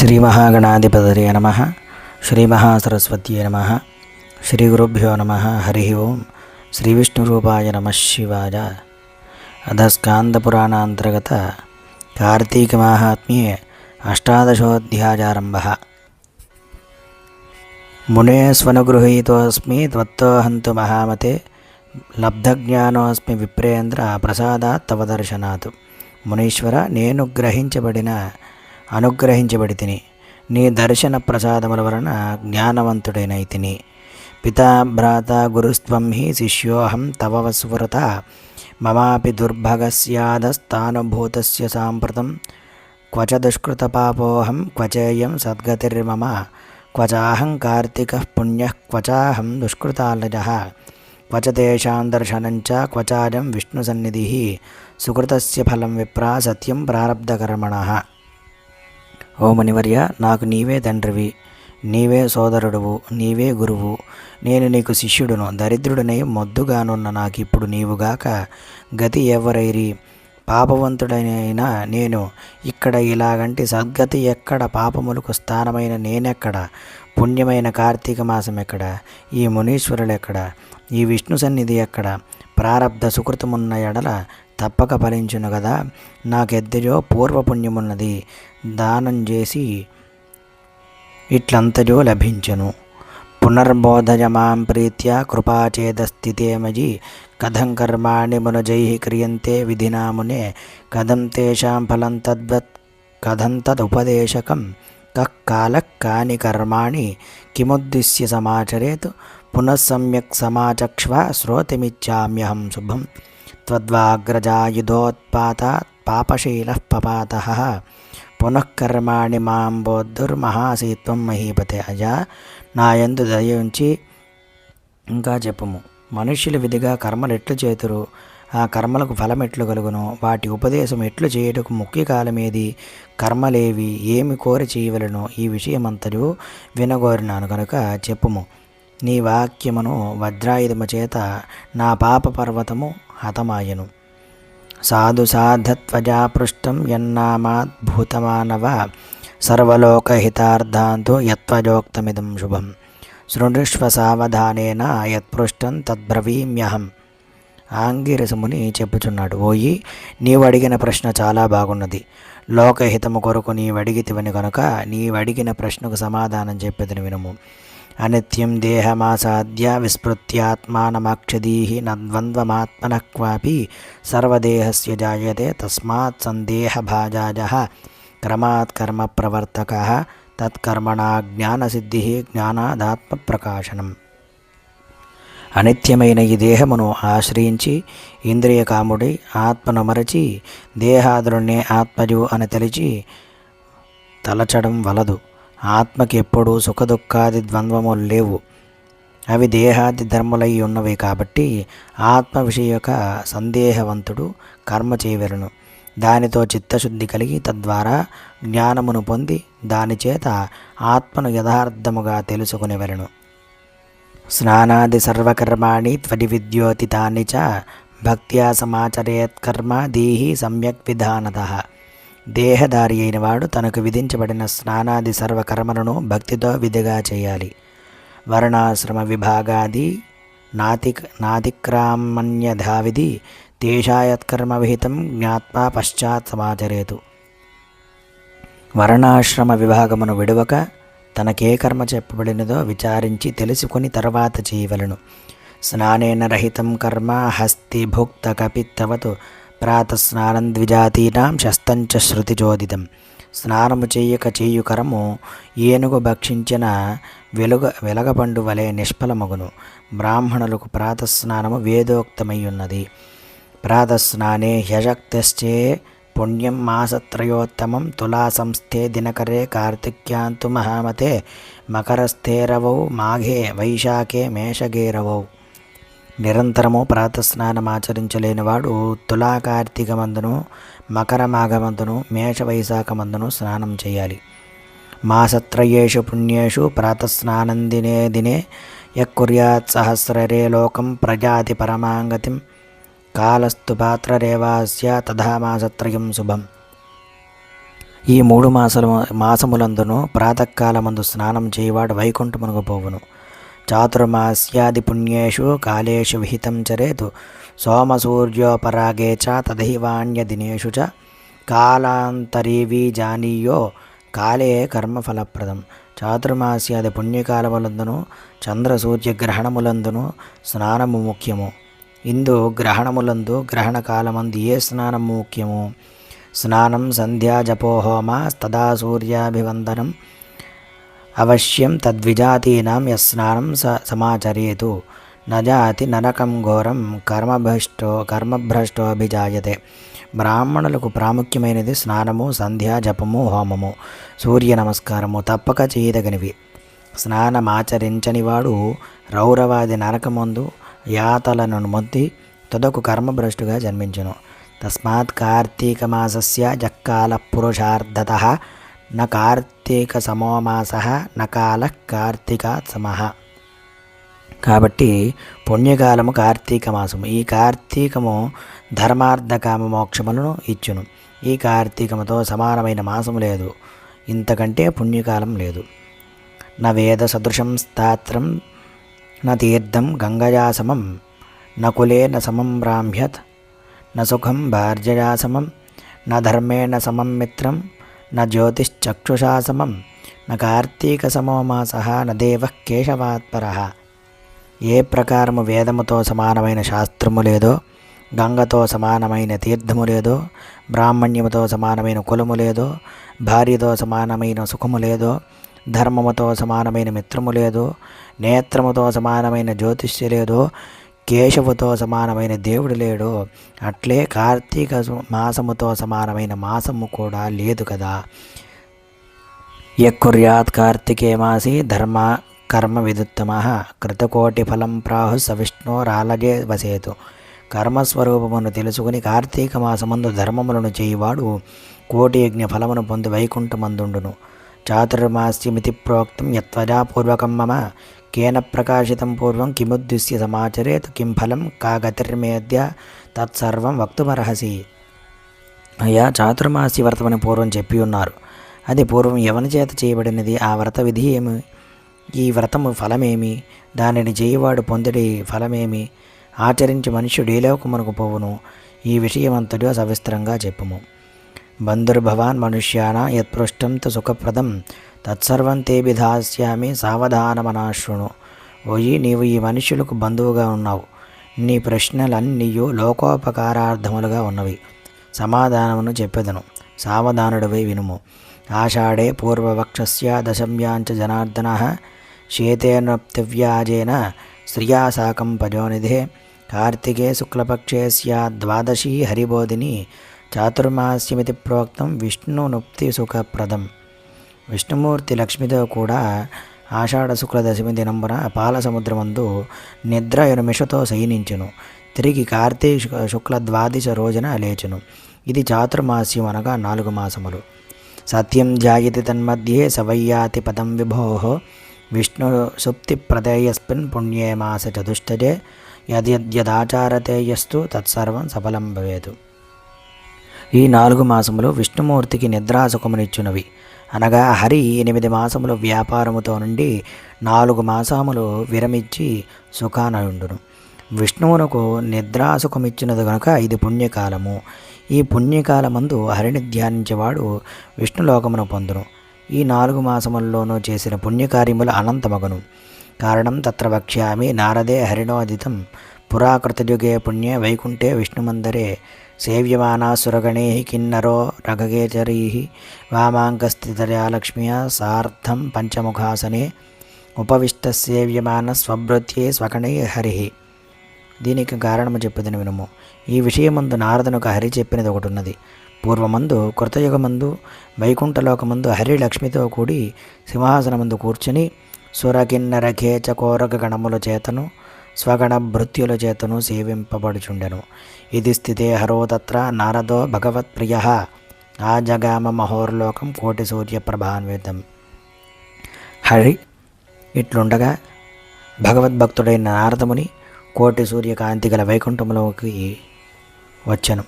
శ్రీ మహాగణాధిపతయ నమ. శ్రీ మహాసరస్వత్యే నమ. శ్రీ గురుభ్యో నమ. హరి ఓం. శ్రీ విష్ణురూపాయ నమ శివాయ. అధ స్కాందపురాణాంతర్గత కార్తీక మాహాత్మ్యే అష్టాదశోధ్యాయారంభ. మునే స్వనుగృహీతోస్మి త్వత్తోహంతు మహామతే. లబ్ధజ్ఞానోస్మి విప్రేంద్ర ప్రసాదాత్ తవ దర్శనాత్ మునీశ్వర నేను గ్రహించబడిన అనుగ్రహించబడి తిని. నీ దర్శన ప్రసాదముల వలన జ్ఞానవంతుడైనైతిని పితా భ్రాత గురుస్త్వం హి శిష్యోహం తవ వస్వరత. మమాపి దుర్భగస్యాదస్తానుభూతస్య సాంప్రతం. క్వచ దుష్కృతపాపోహం క్వచేయం సద్గతిర్మమ. క్వచాహం కార్తికः పుణ్య క్వచాహం దుష్కృతాలజ. క్వచ తేషాం దర్శనం చ క్వచాజం విష్ణుసన్నిధిः సుకృతస్య ఫలం విప్రా సత్యం ప్రారబ్ధకర్మణः. ఓ మణివర్య నాకు నీవే తండ్రివి నీవే సోదరుడువు నీవే గురువు. నేను నీకు శిష్యుడును దరిద్రుడనై మొద్దుగానున్న నాకు ఇప్పుడు నీవుగాక గతి ఎవరైరి పాపవంతుడనైనా నేను ఇక్కడ ఇలాగంటి సద్గతి ఎక్కడ? పాపములకు స్థానమైన నేనెక్కడ? పుణ్యమైన కార్తీక మాసం ఎక్కడ? ఈ మునీశ్వరుడు ఎక్కడ ఈ విష్ణు సన్నిధి ఎక్కడ? ప్రారబ్ధ సుకృతమున్న ఎడల తప్పక ఫలించును కదా నాకెద్దజో పూర్వపుణ్యమున్నది. దానం చేసి ఇట్లంతజో లభించను. పునర్బోధయమాం ప్రీత్యా కృపాచేదస్థితే కథం కర్మాణి మునజై క్రియంతే విధినామునే కథం తేషాం ఫలం తద్వత్ కథం తదుపదేశకం కః కాలः కాని కర్మాణి కిముద్దిశ్య సమాచరేత్ పునఃసమ్యక్ సమాచక్ష్వ శ్రోతిమిచ్చామ్యహం శుభం. త్వద్వాగ్రజాయుధోత్పాత పాపశీల పపాత. పునఃకర్మాణి మాంబోద్ధుర్మహాసీత్వం మాం మహీపతే అజా. నాయందు దయ ఉంచి ఇంకా చెప్పము. మనుష్యులు విధిగా కర్మలు ఎట్లు చేతురు? ఆ కర్మలకు ఫలం ఎట్లు కలుగును? వాటి ఉపదేశం ఎట్లు చేయుటకు ముఖ్య కాలమేది? కర్మలేవి ఏమి కోరి చేయవలను? ఈ విషయమంతయు వినగోరినాను కనుక చెప్పుము. నీ వాక్యమును వజ్రాయుధము చేత నా పాప పర్వతము హతమాయను. సాధు సాధత్వజా పృష్టం యన్నామాద్భూతమానవ సర్వలోకహితార్థాంతో యత్వజోక్తమిదం శుభం. శృణుష్వ సావధానేన యత్పృష్టం తద్బ్రవీమ్యహం. ఆంగిరసముని చెప్పుచున్నాడు. ఓయి నీవు అడిగిన ప్రశ్న చాలా బాగున్నది. లోకహితము కొరకు నీవడిగితివని కనుక నీవడిగిన ప్రశ్నకు సమాధానం చెప్పేదని వినుము. అనిత్యం దేహమాసాద్య విస్మృత్యాత్మానమాక్షదీ నద్వంద్వమాత్మన క్వాపి సర్వదేహస్య జాయతే తస్మాత్ సందేహభాజాజ క్రమాత్ కర్మ ప్రవర్తక తత్కర్మణ జ్ఞానసిద్ధి జ్ఞానాదాత్మ ప్రకాశనం అనిత్యమైన ఈ దేహమును ఆశ్రయించి ఇంద్రియకాముడై ఆత్మను మరచి దేహాదులనే ఆత్మజు అని తెలిచి తలచడం వలదు ఆత్మకి ఎప్పుడూ సుఖదుఖాది ద్వంద్వములు లేవు. అవి దేహాది ధర్మలై ఉన్నవి కాబట్టి ఆత్మ విషయక సందేహవంతుడు కర్మ చేయవలను దానితో చిత్తశుద్ధి కలిగి తద్వారా జ్ఞానమును పొంది దానిచేత ఆత్మను యథార్థముగా తెలుసుకునేవలను స్నానాది సర్వకర్మాణి త్వడి విద్యోతితాన్ని చ భక్త్యా సమాచరేత్కర్మ దీహి సమ్యక్ విధానత. దేహదారి అయిన వాడు తనకు విధించబడిన స్నానాది సర్వకర్మలను భక్తితో విధిగా చేయాలి. వర్ణాశ్రమ విభాగాది నాతిక్ నాతిక్రామణ్యధావిధి తేషాయత్కర్మ విహితం జ్ఞాత్వా పశ్చాత్ సమాచరేతు. వర్ణాశ్రమ విభాగమును విడవక తనకే కర్మ చెప్పబడినదో విచారించి తెలుసుకొని తర్వాత చేయవలను. స్నానేన రహితం కర్మ హస్తి భుక్త కపిత్తవతు ప్రాతస్నానం ద్విజాతీనాం శస్తంచ శృతిచోదితం స్నానము చేయక చేయుకరము ఏనుగు భక్షించిన వెలుగ వెలగపండు వలె నిష్ఫలమగును। బ్రాహ్మణులకు ప్రాతస్నానము వేదోక్తమయ్యున్నది। ప్రాతస్నానే హ్యశక్తశ్చే పుణ్యం మాసత్రయోత్తమం తులా సంస్థే దినకరే కార్తిక్యాంతు మహామతే మకరస్థేరవౌ మాఘే వైశాఖే మేషగేరవౌ నిరంతరము ప్రాతస్నానం ఆచరించలేనివాడు మందును మకర మాఘమందును మందును స్నానం చేయాలి. మాసత్రయేషు పుణ్యేషు ప్రాతస్నానం దినే దినే యక్కుర్యాత్ సహస్రరే లోకం ప్రజాతి పరమాంగతిం కాలస్తు పాత్రరేవాస్య తథా మాసత్రయం శుభం. ఈ మూడు మాసము మాసములందును ప్రాతకాలమందు స్నానం చేయవాడు వైకుంఠమునకు పోవును చాతుర్మాస్యాదిపుణ్యేషు కాలేషు విహితం చరేతు సోమసూర్యోపరాగే చ తదైవాణ్యదినేషు చ కాలాంతరీవీ జానీయో కాలే కర్మఫలప్రదం చాతుర్మాస్యాది పుణ్యకాలములందును చంద్ర సూర్యగ్రహణములందును స్నానము ముఖ్యము ఇందు గ్రహణములందు గ్రహణకాలమందు ఏ స్నానము ముఖ్యము స్నానం సంధ్యా జపోహోమ తదా సూర్యాభివందనం అవశ్యం తద్విజాతీనాం యస్నానం స సమాచరేతు నజాతి నరకం ఘోరం కర్మభ్రష్టో కర్మభ్రష్టోభిజాయతే బ్రాహ్మణులకు ప్రాముఖ్యమైనది స్నానము సంధ్యా జపము హోమము సూర్య నమస్కారము తప్పక చేయదగినవి। స్నానమాచరించని వాడు రౌరవాది నరకమందు యాతలను మొద్ది తుదకు కర్మభ్రష్టుగా జన్మించును। తస్మాత్ కార్తీకమాసస్య జక్కాల పురుషార్థత న కార్తీక సమోమాస న కాల కార్తీక సమహ కాబట్టి పుణ్యకాలము కార్తీక మాసము. ఈ కార్తీకము ధర్మార్థకామ మోక్షములను ఇచ్చును. ఈ కార్తీకముతో సమానమైన మాసము లేదు. ఇంతకంటే పుణ్యకాలం లేదు. న వేద సదృశం స్తాత్రం న తీర్థం గంగయా సమం న సమం బ్రాహ్మ్యత్ న సుఖం భార్యయా సమం న ధర్మేణ సమం మిత్రం న జ్యోతిశ్చక్షుషా సమం న కార్తీకసమో మాస న దేవ కేశవాత్పర. ఏ ప్రకారము వేదముతో సమానమైన శాస్త్రము లేదో గంగతో సమానమైన తీర్థము లేదో బ్రాహ్మణ్యముతో సమానమైన కులము లేదో భార్యతో సమానమైన సుఖము లేదో ధర్మముతో సమానమైన మిత్రము లేదో నేత్రముతో సమానమైన జ్యోతిష్య లేదో కేశవుతో సమానమైన దేవుడు లేడు. అట్లే కార్తీక మాసముతో సమానమైన మాసము కూడా లేదు కదా. యక్కుర్యాత్ కార్తికే మాసి ధర్మ కర్మ విదుత్తమ. కృతకోటి ఫలం ప్రాహు సవిష్ణోరాలజే వసేతు. కర్మస్వరూపమును తెలుసుకుని కార్తీక మాసమందు ధర్మములను చేయువాడు కోటి యజ్ఞ ఫలమును పొంది వైకుంఠమందుండును. చాతుర్మాస్యమితి ప్రోక్తం యత్వజాపూర్వకం మమ. కేన ప్రకాశితం పూర్వం కిముద్దిశ్య సమాచరేత్ కిం ఫలం కా గతిర్మేద్య తత్సర్వం వక్తుమర్హసి అయ్యా చాతుర్మాసి వ్రతమని పూర్వం చెప్పి ఉన్నారు అది పూర్వం ఎవని చేత చేయబడినది? ఆ వ్రత విధి ఏమి? ఈ వ్రతము ఫలమేమి? దానిని చేయువాడు పొందడి ఫలమేమి? ఆచరించి మనుష్యుడు ఏ పోవును. ఈ విషయమంతటిగా సవిస్తరంగా చెప్పుము. బంధుర్భవాన్ మనుష్యాన యత్పృష్టం తు సుఖప్రదం తత్సర్వం తే విధాస్యామి సావధానమనాశృణు ఓయి నీవు ఈ మనుషులకు బంధువుగా ఉన్నావు। నీ ప్రశ్నలన్నీయు లోకోపకారార్థములుగా ఉన్నవి। సమాధానమును చెప్పెదను సావధానుడివై వినుము। ఆషాఢే పూర్వవక్షస్య దశమ్యాంచ జనార్దన। శీతేనప్తివ్యాజేన శ్రియా సాకం పజోనిధే। కార్తికే శుక్లపక్షే ద్వాదశీ హరిబోధిని చాతుర్మాస్యమితి ప్రోక్తం విష్ణునుప్తి సుఖప్రదం. విష్ణుమూర్తి లక్ష్మితో కూడా ఆషాఢ శుక్ల దశమి దినంబున పాల సముద్రమందు నిద్ర ఎనుమిషతో శయనించును. తిరిగి కార్తీక శుక్ల ద్వాదశ రోజున లేచును. ఇది చాతుర్మాస్యం అనగా నాలుగు మాసములు. సత్యం జాయతి తన్మధ్యే సవయ్యాతి పదం విభో విష్ణు సుప్తి ప్రదేయస్మిన్ పుణ్యే మాస చతుష్టజే యద్యదాచారతేయస్సు తత్సర్వం సఫలం భవేతు. ఈ నాలుగు మాసములు విష్ణుమూర్తికి నిద్రాసుకమునిచ్చునవి అనగా హరి ఎనిమిది మాసములు వ్యాపారముతో నుండి నాలుగు మాసములు విరమించి సుఖానయుండును. విష్ణువునకు నిద్రాసుఖమిచ్చినది కనుక ఇది పుణ్యకాలము. ఈ పుణ్యకాలమందు హరిని ధ్యానించేవాడు విష్ణులోకమును పొందును. ఈ నాలుగు మాసముల్లోనూ చేసిన పుణ్యకార్యములు అనంతమగును. కారణం తత్ర వక్ష్యామి నారదే హరిణోదితం పురాకృతయుగే పుణ్యే వైకుంఠే విష్ణుమందరే సేవ్యమానాసురగణై కిన్నరో రగగేచరీ వామాంకస్థితయా లక్ష్మ్యా సార్థం పంచముఖాసనే ఉపవిష్ట సేవ్యమాన స్వభృత్యే స్వగణై హరి. దీనికి కారణము చెప్పదని వినుము. ఈ విషయమందు నారదునకు హరి చెప్పినది ఒకటి ఉన్నది పూర్వమందు కృతయుగమందు వైకుంఠలోకమందు హరి లక్ష్మితో కూడి సింహాసనమందు కూర్చుని సురకిన్నరఖేచకోరక గణముల చేతను స్వగణ భృత్యుల చేతను సేవింపబడుచుండెను. ఇది స్థితే హరోతత్ర నారదో భగవత్ప్రియ ఆ జగామ మహోర్లోకం కోటి సూర్య ప్రభాన్వితం. హరి ఇట్లుండగా భగవద్భక్తుడైన నారదముని కోటి సూర్యకాంతి గల వైకుంఠములోకి వచ్చను.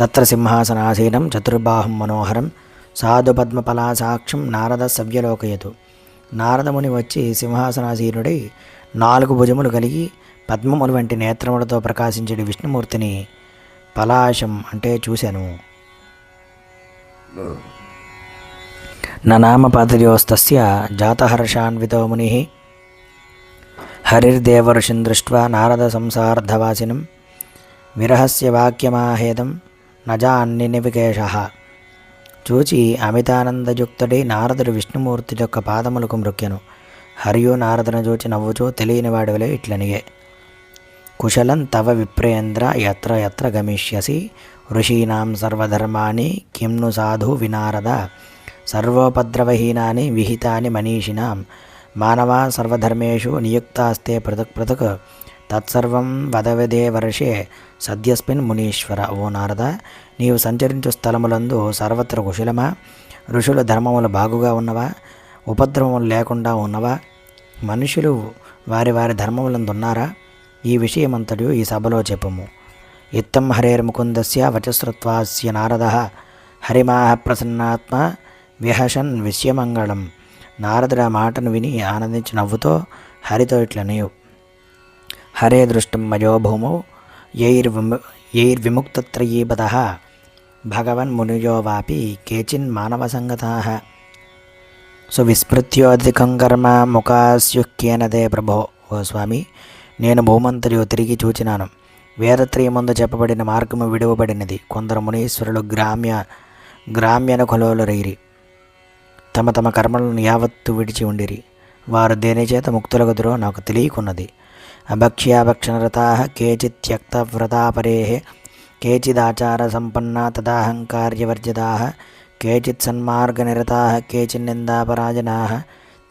తత్ర సింహాసనాసీనం చతుర్బాహం మనోహరం సాధు పద్మఫలాసాక్షం నారద సవ్యలోకయతు. నారదముని వచ్చి సింహాసనాసీనుడై నాలుగు భుజములు కలిగి పద్మములు వంటి నేత్రములతో ప్రకాశించే విష్ణుమూర్తిని పలాశం అంటే చూశాను. ననామపాదయోస్తస్య జాతహర్షాన్వితో ముని హరిర్దేవర్షిం దృష్ట్వా నారద సంసార్ధవాసినం విరహస్య వాక్యమాహేదం నజాన్ని నజాన్నినివికేష చూచి అమితానందయుక్తుడై నారదుడు విష్ణుమూర్తి యొక్క పాదములకు మృక్కెను. హరియు నారదును చూచి నవ్వుచూ తెలియని వాడివలే ఇట్లనియే. కుశలం తవ విప్రేంద్ర ఎత్ర ఎత్ర గమిష్యసి. ఋషీణాం సర్వధర్మాణి కిం ను సాధు వినారద. సర్వోపద్రవహీనాని విహితాని మనీషిణాం మానవా సర్వధర్మేషు నియుక్తాస్తే పృథక్ పృథక్. తత్సర్వం వదవదే వర్షే. సద్యస్మిన్ మునీశ్వర. ఓ నారద నీవు సంచరించు స్థలములందు సర్వత్ర కుశలమా? ఋషుల ధర్మములు బాగుగా ఉన్నవా? ఉపద్రవములు లేకుండా ఉన్నవా? మనుషులు వారి వారి ధర్మములందు ఉన్నారా ఈ విషయమంతడు ఈ సభలో చెప్పము. ఇత్తం హరేర్ముకుందస్య వచస్రుత్వాస్య నారద. హరిమాహ ప్రసన్నాత్మ విహషన్ విషయమంగళం నారదుడు ఆ మాటను విని ఆనందించి నవ్వుతో హరితో ఇట్లనేయు హరే దృష్టం మయో భూమౌ యైర్విము యైర్విముక్తత్రయీపద భగవన్మునియో వాపి కేచిన్ మానవ సంగతా సువిస్మృత్యోధికం కర్మ ముఖాస్యుక్కేనదే ప్రభో ఓ స్వామి. నేను భూమంతరియు తిరిగి చూచినాను. వేదత్రయముందు చెప్పబడిన మార్గము విడువబడినది. కొందరు మునీశ్వరులు గ్రామ్య గ్రామ్యనుకులోలు రైరి తమ తమ కర్మలను యావత్తు విడిచి ఉండిరి. వారు దేనిచేత ముక్తులగుదురో నాకు తెలియకున్నది. అభక్ష్యాభక్షణరతా కేచిత్ త్యక్తవ్రతాపరే కేచిదాచార సంపన్నా తదాహంకార్యవర్జితా కేచిత్ సన్మార్గనిరతా కేచిన్నిందాపరాజనా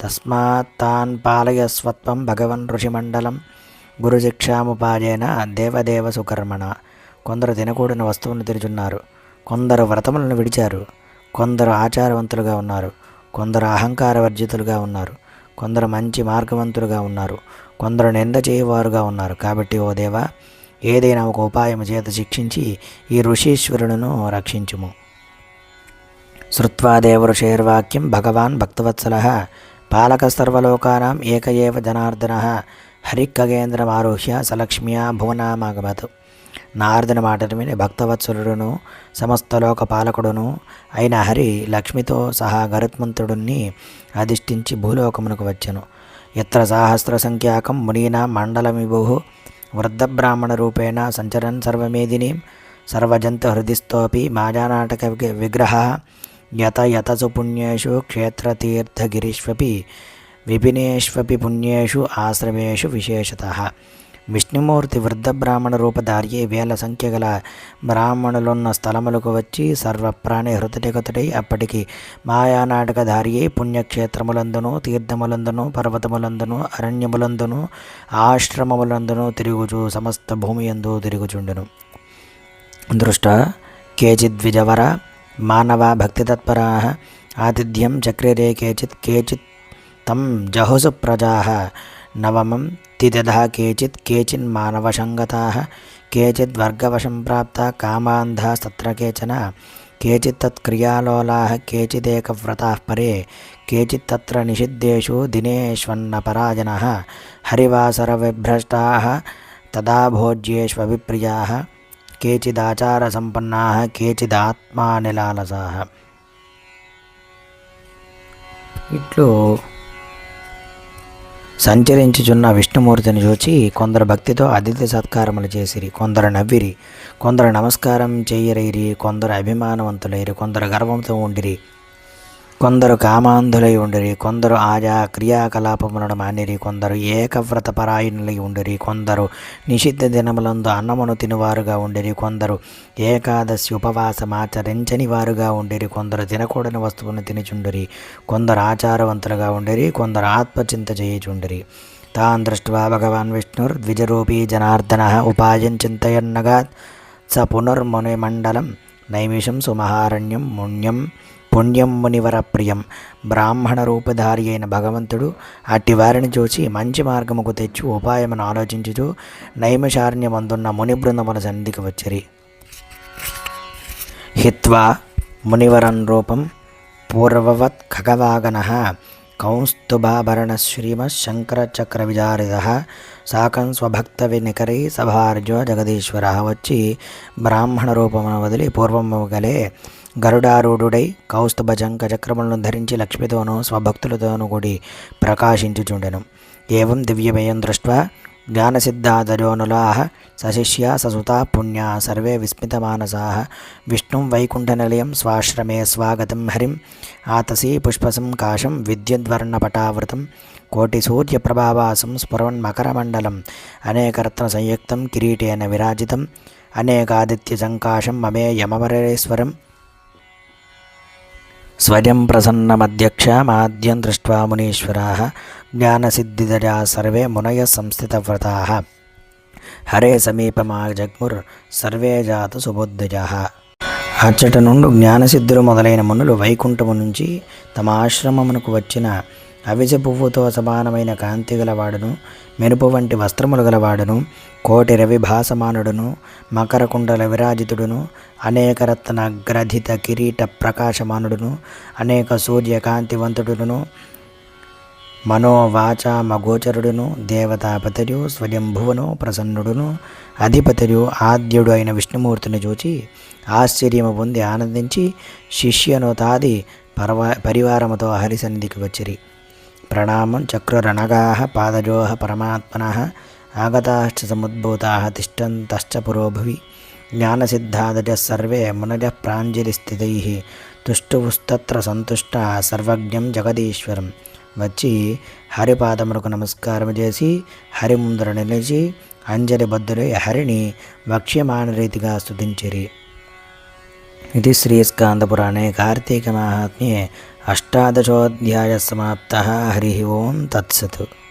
తస్మాత్ తాన్ పాలయస్వత్వం భగవన్ ఋషిమండలం గురుశిక్షాముపాయేన దేవదేవ సుకర్మణ. కొందరు తినకూడని వస్తువులను తిరుచున్నారు కొందరు వ్రతములను విడిచారు. కొందరు ఆచారవంతులుగా ఉన్నారు. కొందరు అహంకార వర్జితులుగా ఉన్నారు. కొందరు మంచి మార్గవంతులుగా ఉన్నారు. కొందరు నింద చేయవారుగా ఉన్నారు. కాబట్టి ఓ దేవా ఏదైనా ఒక ఉపాయం చేత శిక్షించి ఈ ఋషీశ్వరులను రక్షించుము. శ్రుత్వా దేవఋషేర్వాక్యం భగవాన్ భక్తవత్సల. పాలక సర్వలోకానాం ఏక ఏవ జనార్దన. హరిఖగేంద్రమారుహ్య సలక్ష్మ్యా భువనామాగమత్ నారదుని మాటలు విని భక్తవత్సలుడును సమస్తలోక పాలకుడును అయిన హరి లక్ష్మితో సహా గరుత్మంతుడిని అధిష్ఠించి భూలోకమునకు వచ్చెను. ఎత్ర సాహస్ర సంఖ్యాకం మునీన మండలమిభు వృద్ధబ్రాహ్మణ రూపేణ సంచరన్ సర్వమేదిని సర్వజంతు హృదిస్తోపి మాజానాటక విగ్రహ యత యతసు పుణ్యేషు క్షేత్రతీర్థగిరీష్వపి విపినేష్వపి పుణ్యేషు ఆశ్రమేషు విశేషత. విష్ణుమూర్తి వృద్ధ బ్రాహ్మణ రూపధార్యే వేల సంఖ్య గల బ్రాహ్మణులున్న స్థలములకు వచ్చి సర్వప్రాణి హృతటిగతుడై అప్పటికి మాయానాటకధార్యే పుణ్యక్షేత్రములందును తీర్థములందును పర్వతములందును అరణ్యములందును ఆశ్రమములందును తిరుగుచు సమస్త భూమి ఎందు తిరుగుచుండును. దృష్ట కేచిద్విజవర మానవ భక్తితత్పరా. ఆతిథ్యం చక్రరే కేచిత్ కేచిత్ తం జహుసు ప్రజా నవమం తిదధ కేచిత్ కేచిన్ మానవసంగతా కేచిద్వర్గవశం ప్రాప్త కామాంధాస్తత్ర కేచన కేచిత్తత్క్రియాలోలా కేచిదేకవ్రతా పరే కేచిత్ తత్ర నిషిద్ధేషు దినేష్వన్న పరాజన హరివాసర విభ్రష్టా తదా భోజ్యేష్వభిప్రియా కేచిదాచార కేచిదాత్మానిలాలసా ఇట్లు సంచరించుచున్న విష్ణుమూర్తిని చూచి కొందరు భక్తితో అతిథి సత్కారములు చేసిరి. కొందరు నవ్విరి. కొందరు నమస్కారం చేయరైరి. కొందరు అభిమానవంతులైరి. కొందరు గర్వంతో ఉండిరి. కొందరు కామాంధులై ఉండిరి కొందరు ఆయా క్రియాకలాపములను మానిరి కొందరు ఏకవ్రత పరాయణులై ఉండిరి కొందరు నిషిద్ధ దినములందు అన్నమును తినువారుగా ఉండిరి కొందరు ఏకాదశి ఉపవాసమాచరించని వారుగా ఉండిరి కొందరు తినకూడని వస్తువును తినిచుండిరి కొందరు ఆచారవంతులుగా ఉండిరి కొందరు ఆత్మచింత చేయుచుండిరి. తాన్ దృష్ట్వా భగవాన్ విష్ణుర్ ద్విజరూపీ జనార్దన ఉపాయం చింతయన్నగా స పునర్మునిమండలం నైమిషం సుమహారణ్యం ముణ్యం పుణ్యం మునివర ప్రియం. బ్రాహ్మణ రూపధారి అయిన భగవంతుడు అట్టి వారిని చూచి మంచి మార్గముకు తెచ్చి ఉపాయమును ఆలోచించుచు నైమశారణ్యమందున్న ముని బృందముల సన్నిధికి వచ్చిరి. హిత్వా మునివరన్ రూపం పూర్వవత్ ఖగవాగనः. కౌస్తుభాభరణశ్రీమశంకరచక్రవిజారిదः సాకం స్వభక్తవినికరై సభార్జో జగదీశ్వర వచ్చి బ్రాహ్మణ రూపమును వదిలి పూర్వము గలే గరుడారూఢుడై కౌస్తుభజంక గజక్రములను ధరించి లక్ష్మితోనూ స్వభక్తులతోనూ కూడి ప్రకాశించుచుండెను. ఏవం దివ్యమయం దృష్ట్వా జ్ఞానసిద్ధాదరోనులాహ సశిష్య ససుతా పుణ్యా సర్వే విస్మితమానసా. విష్ణుం వైకుంఠనిలయం స్వాశ్రమే స్వాగతం హరిం ఆతసీ పుష్పసంకాశం విద్యుద్వర్ణపటావృతం కోటిసూర్యప్రభావాసం స్ఫురన్మకరమండలం అనేకరత్న సంయుక్తం కిరీటేన విరాజితం అనేకాదిత్యసంకాశం మమేయమమరేశ్వరం స్వయం ప్రసన్నమధ్యక్ష మాద్యం దృష్ట్వా మునీశ్వరాः జ్ఞానసిద్ధిదజా సర్వే మునయ సంస్థితవ్రతా. హరే సమీపమాజగ్ముర్ సర్వే జాతు సుబుద్ధజः. అచ్చట నుండి జ్ఞానసిద్ధులు మొదలైన మునులు వైకుంఠము నుంచి తమ ఆశ్రమమునకు వచ్చిన అవిసె పువ్వుతో సమానమైన కాంతి గలవాడును మెరుపు వంటి వస్త్రములు గలవాడును కోటి రవి భాసమానుడును మకర కుండల విరాజితుడును అనేక రత్న గ్రథిత కిరీట ప్రకాశమానుడును అనేక సూర్యకాంతివంతుడును మనోవాచామగోచరుడును దేవతాపతియు స్వయంభువను ప్రసన్నుడును అధిపతియు ఆద్యుడు అయిన విష్ణుమూర్తిని చూచి ఆశ్చర్యము పొంది ఆనందించి శిష్యనుతాది పర్వ పరివారముతో హరిసన్నిధికి వచ్చిరి. ప్రణామం చక్రురనగా పాదజో పరమాత్మన ఆగతాశ్చ సముద్భూతా తిష్టంతశ్చ పురోభువి జ్ఞానసిద్ధాదజ సర్వే మునజ ప్రాంజలిస్థితై తుష్టువుస్తత్ర సంతుష్ట సర్వజ్ఞం జగదీశ్వరం. వచ్చి హరిపాదములకు నమస్కారం చేసి హరి ముందర నిలిచి అంజలి బద్దులై హరిని వక్ష్యమాన రీతిగా స్థుతించిరి ఇది శ్రీస్కాంతపురాణే కార్తీక మహాత్మ్యే अष्टादशोऽध्यायः समाप्तः। हरिः ओं तत्सत्।